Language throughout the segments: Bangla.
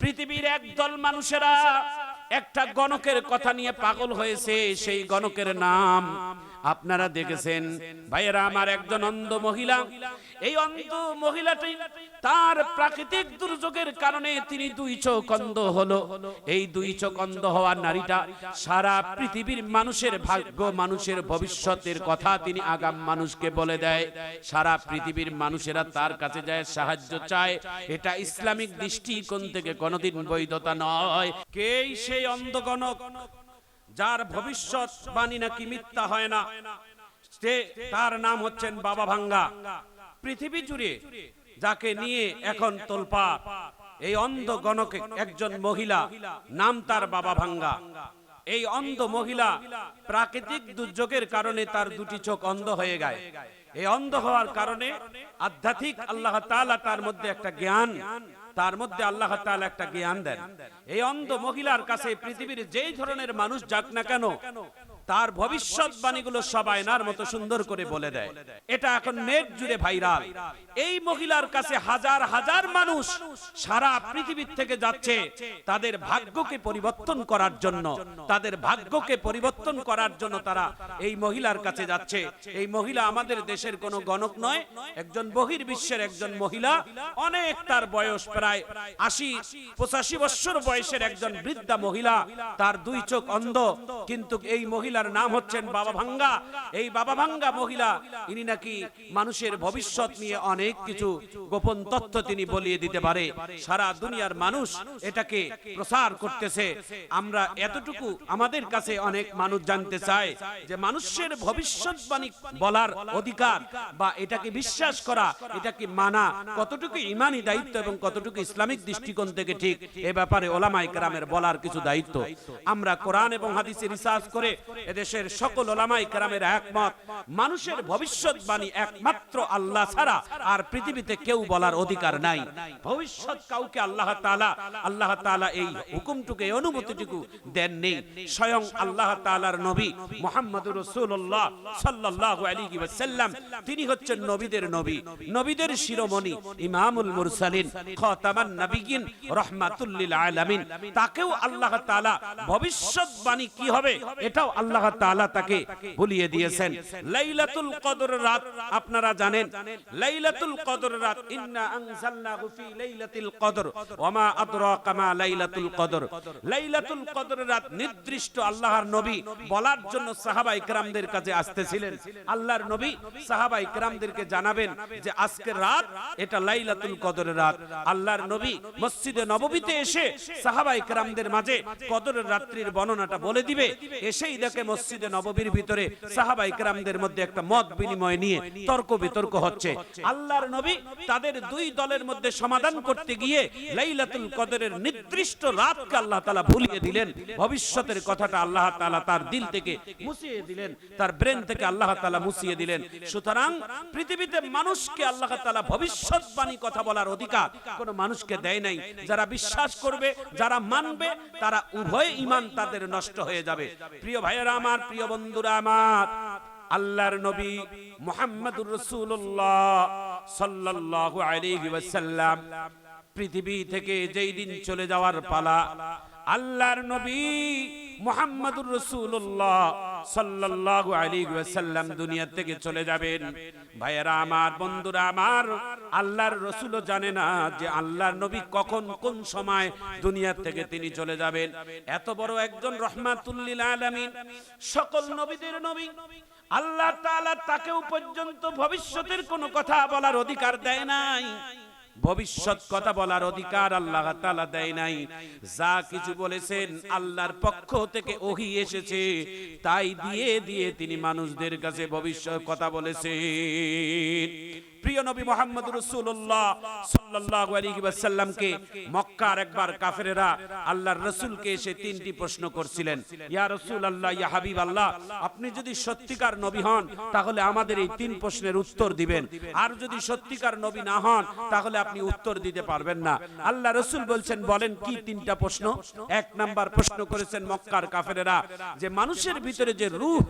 পৃথিবীর একদল মানুষেরা একটা গণকের কথা নিয়ে পাগল হয়েছে সেই গণকের নাম আপনারা দেখেছেন, ভাইয়েরা, আমার একজন অন্ধ মহিলা। এই অন্ধ মহিলাটি তার প্রাকৃতিক দুর্যোগের কারণে তিনি দুই চোখ অন্ধ হলো। এই দুই চোখ অন্ধ হওয়ার নারীটা সারা পৃথিবীর মানুষের ভাগ্য, মানুষের ভবিষ্যতের কথা তিনি আগাম মানুষকে বলে দেয়। সারা পৃথিবীর মানুষেরা তার কাছে যায়, সাহায্য চায়। এটা ইসলামিক দৃষ্টিকোণ থেকে কোনোদিন বৈধতা নয়। কেই সেই অন্ধগণক যার ভবিষ্যৎ বাণী নাকি মিথ্যা হয় না। সে তার নাম হচ্ছেন বাবা ভাঙ্গা। পৃথিবী জুড়ে যাকে নিয়ে এখন তোলপা এই অন্ধ গণকে একজন মহিলা, নাম তার বাবা ভাঙ্গা। এই অন্ধ মহিলা প্রাকৃতিক দুর্যোগের কারণে তার দুটি চোখ অন্ধ হয়ে গায় এই অন্ধ হওয়ার কারণে আধ্যাত্মিক আল্লাহ তাআলা তার মধ্যে একটা জ্ঞান তার মধ্যে আল্লাহ তাআলা একটা জ্ঞান দেন। এই অন্ধ মহিলার কাছে পৃথিবীর যেই ধরনের মানুষ যাক না কেন তার ভবিষ্যৎবাণীগুলো সব আয়নার মতো সুন্দর করে বলে দেয়। এটা এখন নেট জুড়ে ভাইরাল। এই মহিলার কাছে হাজার হাজার মানুষ সারা পৃথিবীর থেকে যাচ্ছে। তাদের ভাগ্যকে পরিবর্তন করার জন্য তাদের ভাগ্যকে পরিবর্তন করার জন্য তারা এই মহিলার কাছে যাচ্ছে। এই মহিলা আমাদের দেশের কোনো গণক নয় একজন বহির্বিশ্বের একজন মহিলা। অনেক তার বয়স প্রায় আশি পঁচাশি বছর বয়সের একজন বৃদ্ধা মহিলা। তার দুই চোখ অন্ধ কিন্তু এই মহিলার নাম হচ্ছেন বাবা ভাঙ্গা। এই বাবা ভাঙ্গা মহিলা, ইনি নাকি মানুষের ভবিষ্যৎ নিয়ে অনেক কিছু গোপন তথ্য তিনি বলিয়ে দিতে পারে। সারা দুনিয়ার মানুষ এটাকে প্রসার করতেছে। আমরা এতটুকু আমাদের কাছে অনেক মানুষ জানতে চায় যে মানুষের ভবিষ্যৎবাণী বলার অধিকার বা এটাকে বিশ্বাস করা, এটাকে মানা কতটুকু ইমানি দায়িত্ব এবং কতটুকু ইসলামিক দৃষ্টিকোণ থেকে ঠিক, এ ব্যাপারে ওলামাই কেরামের বলার কিছু দায়িত্ব। আমরা কোরআন এবং হাদিসে রিসার্চ করে এদেশের সকল ওলামাই কেরামের একমত, মানুষের ভবিষ্যৎবাণী একমাত্র আল্লাহ ছাড়া আর পৃথিবীতে কেউ বলার অধিকার নাই। ভবিষ্যৎ কাউকে আল্লাহ তাআলা আল্লাহ তাআলা এই হুকুমটুকু এই অনুমতিটুকু দেননি। স্বয়ং আল্লাহ তাআলার নবী মুহাম্মদুর রাসূলুল্লাহ সাল্লাল্লাহু আলাইহি ওয়াসাল্লাম, তিনি হচ্ছেন নবীদের নবী। নবীদের শিরোমণি ইমামুল মুরসালিন, খাতামান নবিয়িন রাহমাতুল লিল আলামিন। তাকেও আল্লাহ তাআলা ভবিষ্যৎবাণী কি হবে, এটাও আল্লাহ আল্লাহ তাআলা তাকে ভুলিয়ে দিয়েছেন। লাইলাতুল কদর রাত, আপনারা জানেন, লাইলাতুল কদর রাত, ইন্না আনজালনাহু ফি লাইলাতিল কদর, ওয়া মা আদরাকা মা লাইলাতুল কদর। লাইলাতুল কদর রাত নির্দিষ্ট আল্লাহর নবী বলার জন্য কাছে আসতেছিলেন। আল্লাহর নবী জানাবেন যে, আজকে রাত, এটা লাইলাতুল রাত। আল্লাহর নবী মসজিদে নববীতে এসে সাহাবাই کرامদের মাঝে কদরের রাত্রির বর্ণনাটা বলে দিবে। এসেই দেখে মসজিদে নববীর ভিতরে সাহাবাই কেরামদের মধ্যে একটা মত বিনিময় নিয়ে তর্ক বিতর্ক হচ্ছে। আল্লাহর নবী তাদের দুই দলের মধ্যে সমাধান করতে গিয়ে লাইলাতুল কদরের নির্দিষ্ট রাতকে আল্লাহ তাআলা ভুলিয়ে দিলেন। ভবিষ্যতের কথাটা আল্লাহ তাআলা তার দিল থেকে মুছিয়ে দিলেন, তার ব্রেন থেকে আল্লাহ তাআলা মুছিয়ে দিলেন। সুতরাং পৃথিবীতে মানুষকে আল্লাহ তাআলা ভবিষ্যৎবাণী কথা বলার অধিকার কোন মানুষকে দেয় নাই। যারা বিশ্বাস করবে, যারা মানবে, তারা উভয় ইমান তাদের নষ্ট হয়ে যাবে। প্রিয় ভাইয়েরা আমার প্রিয় বন্ধুরা আমার, আল্লাহর নবী মোহাম্মদুর রসুল্লাহ সাল্লাল্লাহু আলাইহি ওয়াসাল্লাম পৃথিবী থেকে যেই দিন চলে যাওয়ার পালা, আল্লাহর নবী মুহাম্মদুর রাসূলুল্লাহ সাল্লাল্লাহু আলাইহি ওয়াসাল্লাম দুনিয়া থেকে চলে যাবেন। ভাইয়েরা আমার, বন্ধুরা আমার, আল্লাহর রাসূলও জানে না যে আল্লাহর নবী কখন কোন সময় দুনিয়া থেকে তিনি চলে যাবেন। এত বড় একজন রহমাতুল লিল আলামিন, সকল নবীদের নবী, আল্লাহ তাআলা তাকেও পর্যন্ত ভবিষ্যতের কোনো কথা বলার অধিকার দেয় নাই। ভবিষ্যৎ কথা বলার অধিকার আল্লাহ তাআলা দেয় নাই। যা কিছু বলেছেন আল্লাহর পক্ষ থেকে ওহি এসেছে, তাই দিয়ে দিয়ে তিনি মানুষদের কাছে ভবিষ্যৎ কথা বলেছেন। প্রিয় নবী মোহাম্মদ রাসূলুল্লাহ সাল্লাল্লাহু আলাইহি ওয়াসাল্লামকে মক্কার একবার কাফেরেরা আল্লাহর রাসূলকে এসে তিনটি প্রশ্ন করছিলেন। ইয়া রাসূলুল্লাহ, ইয়া হাবিবাল্লাহ, আপনি যদি সত্যিকার নবী হন, তাহলে আমাদের এই তিন প্রশ্নের উত্তর দিবেন। আর যদি সত্যিকার নবী না হন, তাহলে আপনি উত্তর দিতে পারবেন না। আল্লাহ রসুল বলছেন, বলেন কি তিনটা প্রশ্ন? এক নাম্বার প্রশ্ন করেছেন মক্কার কাফেরেরা যে মানুষের ভিতরে যে রূহ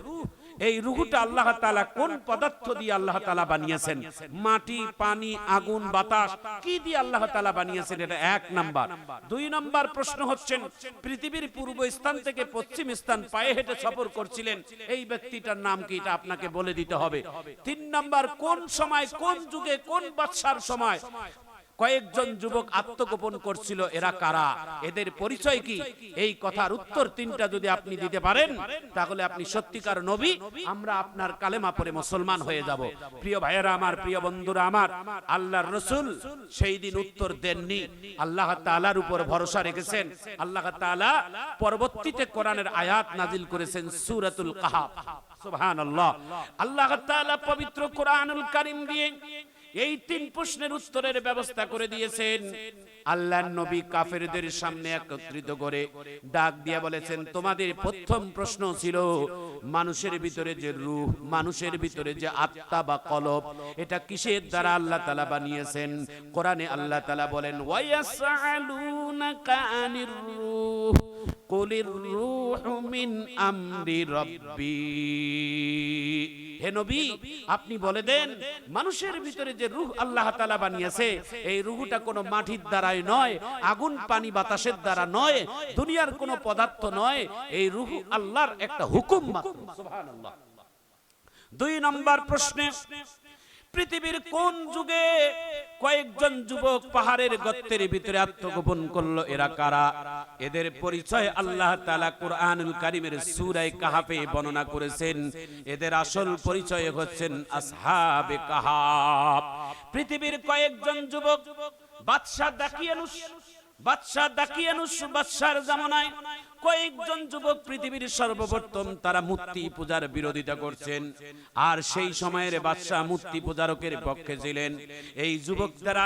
এই রুহুটা আল্লাহ তাআলা কোন পদার্থ দিয়ে আল্লাহ তাআলা বানিয়েছেন? মাটি পানি আগুন বাতাস কি দিয়ে আল্লাহ তাআলা বানিয়েছেন? এটা এক নাম্বার। দুই নাম্বার প্রশ্ন হচ্ছেন পৃথিবীর পূর্ব স্থান থেকে পশ্চিম স্থান পায়ে হেঁটে সফর করছিলেন। এই ব্যক্তিটার নাম কি? এটা আপনাকে বলে দিতে হবে। তিন নাম্বার কোন সময় কোন যুগে কোন বাদশার সময়? কয়েকজন যুবক আত্মগোপন করছিল, এরা কারা? এদের পরিচয় কি? এই কথার উত্তর তিনটা যদি আপনি দিতে পারেন, তাহলে আপনি সত্যিকার নবী, আমরা আপনার কালেমা পরে মুসলমান হয়ে যাব। প্রিয় ভাইয়েরা আমার, প্রিয় বন্ধুরা আমার, আল্লাহর রসুল সেই দিন উত্তর দেননি। আল্লাহ তাআলার উপর ভরসা রেখেছেন। আল্লাহ তাআলা পরবর্তীতে কোরআনের আয়াত নাজিল করেছেন সূরাতুল কাহাফ। সুবহানাল্লাহ। আল্লাহ তাআলা পবিত্র কোরআনুল কারীম দিয়ে এই তিন প্রশ্নের উত্তরের ব্যবস্থা করে দিয়েছেন। আল্লাহর নবী কাফেরদের সামনে একত্রিত করে ডাক দিয়ে বলেছেন, তোমাদের প্রথম প্রশ্ন ছিল, মানুষের ভিতরে যে রূহ, মানুষের ভিতরে যে আত্মা বা কলব, এটা কিসের দ্বারা আল্লাহ তাআলা বানিয়েছেন? কোরআনে আল্লাহ তাআলা বলেন, ওয়ায়াসআলুনাকা আনির রূহ। আপনি বলে দেন, মানুষের ভিতরে যে রুহ আল্লাহ তাআলা বানিয়েছে, এই রূহটা কোনো মাটির দ্বারাই নয়, আগুন, পানি, বাতাসের দ্বারা নয়, দুনিয়ার কোনো পদার্থ নয়, এই রূহ আল্লাহর একটা হুকুম দুই নম্বর প্রশ্নে পৃথিবীর কোন যুগে কয়েকজন যুবক পাহাড়ের গর্তের ভিতরে আত্মগোপন করল? এরা কারা? এদের পরিচয় আল্লাহ তাআলা কুরআনুল কারীমের সূরা বর্ণনা করেছেন। এদের আসল পরিচয় হচ্ছেন আসহাবে কাহাফ পৃথিবীর কয়েকজন যুবক বাদশা দাকিয়ানুস বাদশা দাকিয়ানুস বাদশার জামানায় কয়েকজন যুবক পৃথিবীর সর্বপ্রথম তারা মূর্তি পূজার বিরোধিতা করছেন। আর সেই সময়ের বাদশাহ মূর্তি পূজারকের পক্ষে ছিলেন। এই যুবক দ্বারা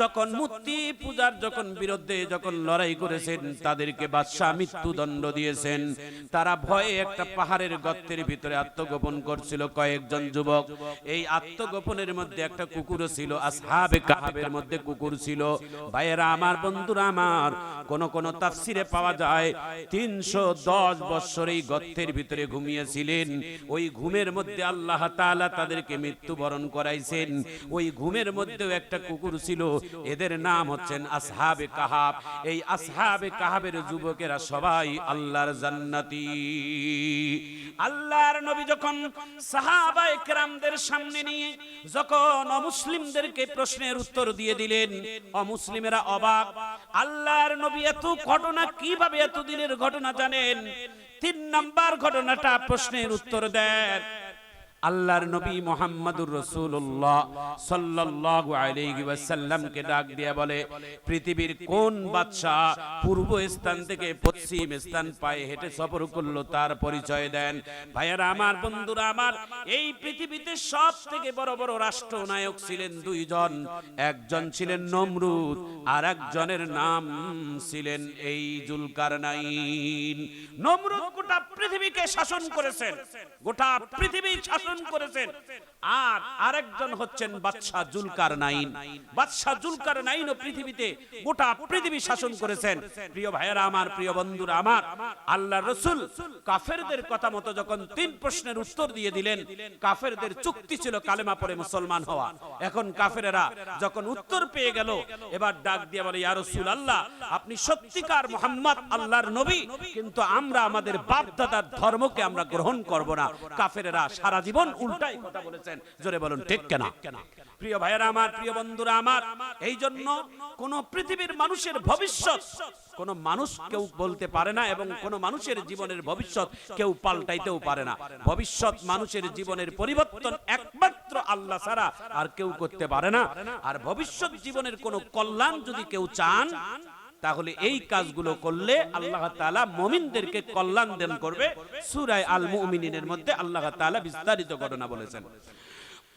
যখন মূর্তি পূজার যখন বিরুদ্ধে যখন লড়াই করেছেন, তাদেরকে বাদশাহ মৃত্যুদণ্ড দিয়েছেন। তারা ভয়ে একটা পাহাড়ের গর্তের ভিতরে আত্মগোপন করছিল কয়েকজন যুবক। এই আত্মগোপনের মধ্যে একটা কুকুরও ছিল, আসহাবে কাহাবের মধ্যে কুকুর ছিল। ভাইয়েরা, আমার বন্ধুরা, আমার কোন কোন তাফসিরে পাওয়া যায় তিনশো দশ বৎসর এই গর্তের ভিতরে ঘুমিয়েছিলেন। ওই ঘুমের মধ্যে আল্লাহ তাআলা তাদেরকে মৃত্যুবরণ করাইছেন। ওই ঘুমের মধ্যেও একটা কুকুর ছিল, এদের নাম হচ্ছেন আসহাবে কাহাব। এই আসহাবে কাহাবের যুবকেরা সবাই আল্লাহর জান্নাতি। আল্লাহর নবী যখন সাহাবায়ে কেরামদের সামনে নিয়ে যখন অমুসলিমদেরকে প্রশ্নের উত্তর দিয়ে দিলেন, অমুসলিমেরা অবাক, আল্লাহর নবী এত ঘটনা কীভাবে এত দিনের ঘটনা জানেন। তিন নাম্বার ঘটনাটা প্রশ্নের উত্তর দেন। আল্লাহর নবী মোহাম্মদুর রসুল্লাহ সাল্লাল্লাহু আলাইহি ওয়াসাল্লামকে ডাক দিয়ে বলে, পৃথিবীর কোন বাদশা পূর্ব স্থান থেকে পশ্চিম স্থান পায়ে হেঁটে সফর করল তার পরিচয় দেন? ভাইয়ারা আমার, বন্ধুরা আমার, এই পৃথিবীতে সব থেকে বড় বড় রাষ্ট্রনায়ক ছিলেন দুইজন। একজন ছিলেন নমরুদ আর একজনের নাম ছিলেন এই জুলকারনাইন। নমরুদ গোটা পৃথিবীকে শাসন করেছেন। গোটা পৃথিবী শাসন করেছেন। আর আরেকজন হচ্ছেন বাদশাহ জুলকার নাইন বাদশাহ জুলকার নাইন ও পৃথিবীতে গোটা পৃথিবী শাসন করেছেন। প্রিয় ভাইয়েরা আমার, প্রিয় বন্ধুরা আমার আল্লাহ রসুল কাফেরদের কথা মতো যখন তিন প্রশ্নের উত্তর দিয়ে দিলেন, কাফেরদের চুক্তি ছিল কালেমা পরে মুসলমান হওয়া। এখন কাফেরেরা যখন উত্তর পেয়ে গেল, এবার ডাক দিয়ে বলে, ইয়া রাসূল আল্লাহ আপনি সত্যিকার মোহাম্মদ, আল্লাহর নবী, কিন্তু আমরা আমাদের বাপ দাদার ধর্মকে আমরা গ্রহণ করব না। কাফেরেরা সারা জীবন উল্টাই কথা বলেছেন। জোরে বলুন, ঠিক কেনা? প্রিয় ভাইয়েরা আমার, প্রিয় বন্ধুরা আমার, এই জন্য কোন পৃথিবীর মানুষের ভবিষ্যৎ কোন মানুষ কেউ বলতে পারে না এবং কোন মানুষের জীবনের ভবিষ্যৎ কেউ পাল্টাইতেও পারে না। ভবিষ্যৎ মানুষের জীবনের পরিবর্তন একমাত্র আল্লাহ ছাড়া আর কেউ করতে পারে না। আর ভবিষ্যৎ জীবনের কোন কল্যাণ যদি কেউ চান তাহলে এই কাজগুলো করলে আল্লাহ তালা মমিনদেরকে কল্যাণ দান করবে। সুরায় আল মুমিনিনের মধ্যে আল্লাহ তাআলা বিস্তারিত ঘটনা বলেছেন।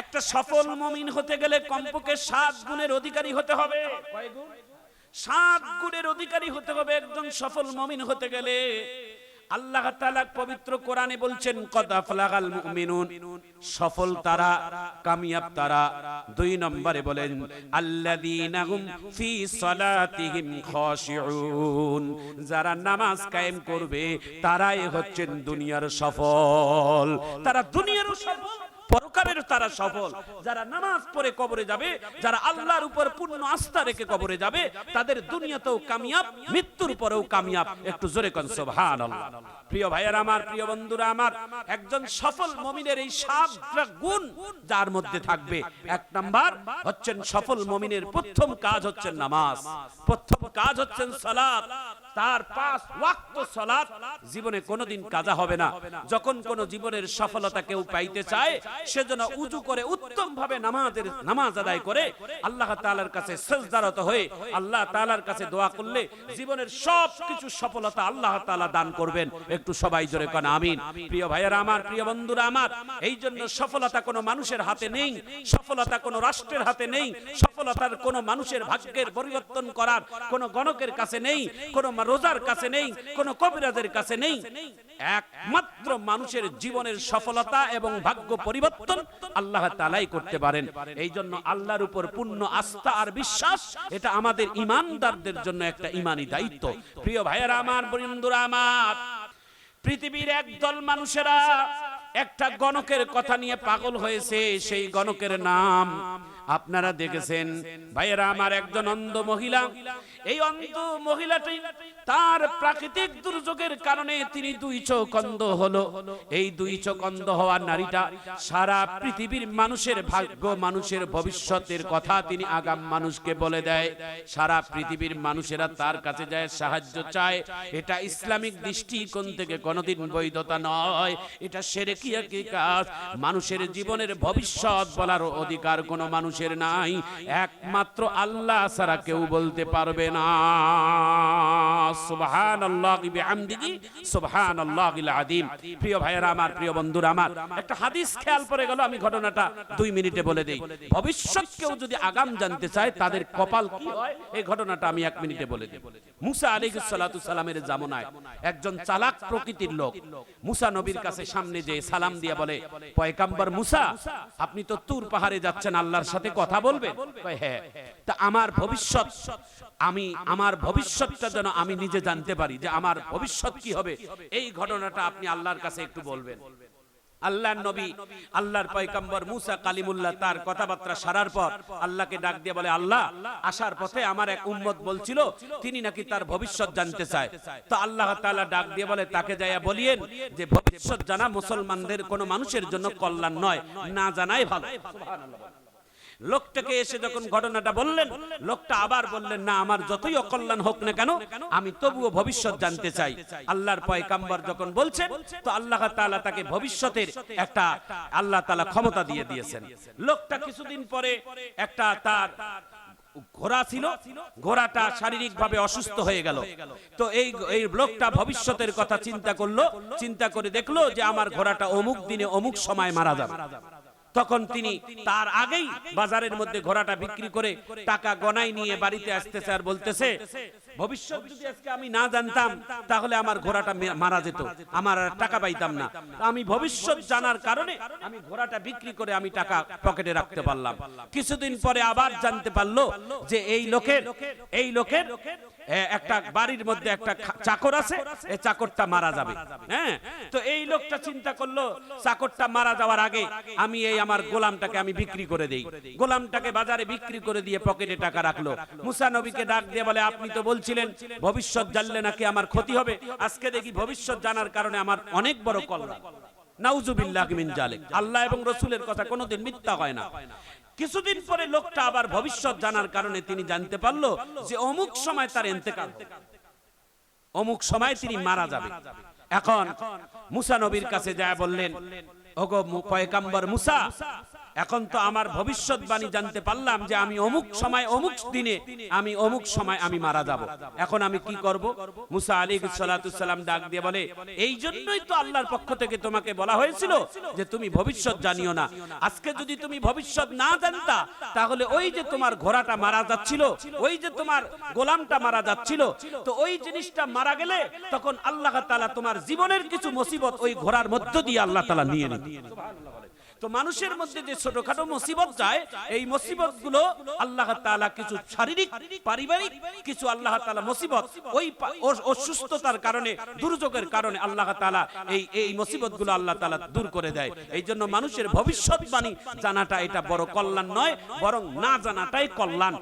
একটা সফল মমিন হতে গেলে কমপক্ষে সাত গুণের অধিকারী হতে হবে। সাত গুণের অধিকারী হতে হবে একজন সফল মমিন হতে গেলে। আল্লাহ পবিত্র কোরআনে বলছেন, কদ আফলাগাল মুমিনুন। সফল তারা, কামিয়াব তারা। দুই নম্বরে বলেন, আল্লাযীনা হুম ফি সালাতিহিম খাশিউন। যারা নামাজ কায়েম করবে, তারাই হচ্ছেন দুনিয়ার সফল। তারা দুনিয়ারও সফল। পরকারের তারা সফল। যারা নামাজ পড়ে কবরে যাবে, যারা আল্লাহর উপর পূর্ণ আস্থা রেখে কবরে যাবে, তাদের দুনিয়াতেও কামিয়াব, মৃত্যুর পরেও কামিয়াব। একটু জোরে কন, সুবহানাল্লাহ। প্রিয় ভাইয়েরা আমার, প্রিয় বন্ধুরা আমার, একজন সফল মমিনের এই সাতটা গুণ যার মধ্যে থাকবে। এক নাম্বার হচ্ছেন সফল মমিনের প্রথম কাজ হচ্ছেন নামাজ। প্রথম কাজ হচ্ছেন সালাত। তার পাঁচ ওয়াক্ত সালাত জীবনে কোনোদিন কাজা হবে না। যখন কোন জীবনের সফলতা কেউ পাইতে চায় সেজন্য উজু করে উত্তম ভাবে নামাজের নামাজ আদায় করে, আল্লাহ তাআলার কাছে সেজদারত হয়ে, আল্লাহ তাআলার কাছে দোয়া করলে জীবনের সব কিছু সফলতা আল্লাহ তাআলা দান করবেন। একটু সবাই জোরে কোন, আমিন। প্রিয় ভাইয়েরা আমার, প্রিয় বন্ধুরা আমার এই জন্য সফলতা কোনো মানুষের হাতে নেই, সফলতা কোনো রাষ্ট্রের হাতে নেই, সফলতার কোনো মানুষের ভাগ্যের পরিবর্তন করার কোনো গণকের কাছে নেই, কোনো রোজার কাছে নেই, কোনো কবিরাজের কাছে নেই। একমাত্র মানুষের জীবনের সফলতা এবং ভাগ্য পরিবর্তন আল্লাহ তালাই করতে পারেন। এই জন্য আল্লাহর উপর পূর্ণ আস্থা আর বিশ্বাস, এটা আমাদের ইমানদারদের জন্য একটা ইমানি দায়িত্ব। প্রিয় ভাইয়েরা আমার, বন্ধুরা আমার পৃথিবীর একদল মানুষেরা একটা গণকের কথা নিয়ে পাগল হয়েছে, সেই গণকের নাম আপনারা দেখেছেন। ভাইয়েরা, আমার একজন অন্ধ মহিলা এই অন্ধ মহিলাটি তার প্রাকৃতিক দুর্যোগের কারণে তিনি দুই চোখ অন্ধ হলো। এই দুই চোখ অন্ধ হওয়ার নারীটা সারা পৃথিবীর মানুষের ভাগ্য, মানুষের ভবিষ্যতের কথা তিনি আগাম মানুষকে বলে দেয়। সারা পৃথিবীর মানুষেরা তার কাছে যায়, সাহায্য চায়। এটা ইসলামিক দৃষ্টিকোণ থেকে কোনোদিন বৈধতা নয়। এটা সেরে কি কাজ মানুষের জীবনের ভবিষ্যৎ বলার অধিকার কোনো মানুষের নাই। একমাত্র আল্লাহ ছাড়া কেউ বলতে পারবে ভবিষ্যৎ কেউ যদি আগাম জানতে চায়, তাদের কপাল কি হয়, এই ঘটনাটা আমি এক মিনিটে বলে দিই। মুসা সালামের একজন চালাক প্রকৃতির লোক, মুসা নবীর কাছে সামনে যে সালাম দিয়ে বলে মুসা, আপনি তো তুর পাহাড়ে যাচ্ছেন, আল্লাহর সাথে কথা বলবেন? হ্যাঁ। তা আমার ভবিষ্যৎ, আমি আমার ভবিষ্যৎটা যেন আমি নিজে জানতে পারি যে আমার ভবিষ্যৎ কি হবে। এই ঘটনাটা আপনি আল্লাহর কাছে একটু বলবেন। আল্লাহর নবী, আল্লাহর পয়গম্বর মুসা কালিমুল্লাহ তার কথাবার্তা সারার পর আল্লাহকে ডাক দিয়ে বলে, আল্লাহ, আসার পথে আমার এক উম্মত বলছিল, তিনি নাকি তার ভবিষ্যৎ জানতে চায়। তো আল্লাহ তাআলা ডাক দিয়ে বলে, তাকে যাইয়া বলিয়েন যে ভবিষ্যৎ জানা মুসলমানদের কোনো মানুষের জন্য কল্যাণ নয়, না জানাই ভালো। লোকটাকে এসে যখন ঘটনাটা বললেন, লোকটা আবার বললেন, না, আমার যতই অকল্যাণ হোক না কেন, আমি তবুও ভবিষ্যৎ জানতে চাই। আল্লাহর পয়গাম্বর যখন বলছেন, তো আল্লাহ তাআলা তাকে ভবিষ্যতের একটা আল্লাহ তাআলা ক্ষমতা দিয়ে দিয়েছেন। লোকটা কিছুদিন পরে একটা তার ঘোড়া ছিল, ঘোড়াটা শারীরিক ভাবে অসুস্থ হয়ে গেল। তো এই এই লোকটা ভবিষ্যতের কথা চিন্তা করল, চিন্তা করে দেখল যে আমার ঘোড়াটা অমুক দিনে অমুক সময় মারা যাবে। তখন তিনি তার আগেই বাজারের মধ্যে ঘোড়াটা বিক্রি করে টাকা গনাই নিয়ে বাড়িতে আসতেছে আর বলতেছে, ভবিষ্যৎ যদি আজকে আমি না জানতাম, তাহলে আমার ঘোড়াটা মারা যেত। আমার আর টাকা পাইতাম না। আমি ভবিষ্যৎ জানার কারণে আমি ঘোড়াটা বিক্রি করে আমি টাকা পকেটে রাখতে পারলাম। কিছুদিন পরে আবার জানতে পারল যে এই লোকের এই লোকের একটা বাড়ির মধ্যে একটা চাকর আছে এই চাকরটা মারা যাবে। হ্যাঁ? তো এই লোকটা চিন্তা করল, চাকরটা মারা যাওয়ার আগে আমি এই আমার গোলামটাকে আমি বিক্রি করে দেই। গোলামটাকে বাজারে বিক্রি করে দিয়ে পকেটে টাকা রাখল। মুসা নবীকে ডাক দিয়ে বলে, আপনি তো বলছিলেন, ভবিষ্যৎ জানলে নাকি আমার ক্ষতি হবে। আজকে দেখি ভবিষ্যৎ জানার কারণে আমার অনেক বড় কল্যাণ নাউজুবিল্লাহ মিন জালিক। আল্লাহ এবং রসুলের কথা কোনোদিন মিথ্যা হয় না। কিছুদিন পরে লোকটা আবার ভবিষ্যৎ জানার কারণে তিনি জানতে পারল যে অমুক সময় তার এতেকাল অমুক সময় তিনি মারা যাবে। এখন মুসা নবীর কাছে যায় বললেন, ওগো পয়গাম্বর মুসা এখন তো আমার ভবিষ্যৎবাণী জানতে পারলাম যে আমি অমুক সময়, অমুক দিনে আমি অমুক সময় আমি মারা যাব। এখন আমি কি করব? মুসা আলী সালাম ডাক দিয়ে বলে, এই জন্যই তো আল্লাহর পক্ষ থেকে তোমাকে বলা হয়েছিল যে তুমি ভবিষ্যৎ জানিও না। আজকে যদি তুমি ভবিষ্যৎ না জানতা, তাহলে ওই যে তোমার ঘোড়াটা মারা যাচ্ছিল, ওই যে তোমার গোলামটা মারা যাচ্ছিল, তো ওই জিনিসটা মারা গেলে তখন আল্লাহ তালা তোমার জীবনের কিছু মুসিবত ওই ঘোড়ার মধ্য দিয়ে আল্লাহ তালা নিয়ে নেবে। তো মানুষের মধ্যে যে ছোটখাটো মুসিবত যায়, এই মুসিবতগুলো আল্লাহ তাআলা কিছু শারীরিক, পারিবারিক কিছু আল্লাহ তালা মুসিবত, ওই অসুস্থতার কারণে, দুর্যোগের কারণে আল্লাহ তালা এই এই মুসিবতগুলো আল্লাহ তালা দূর করে দেয়। এই জন্য মানুষের ভবিষ্যৎবাণী জানাটা এটা বড় কল্যাণ নয়, বরং না জানাটাই কল্যাণ।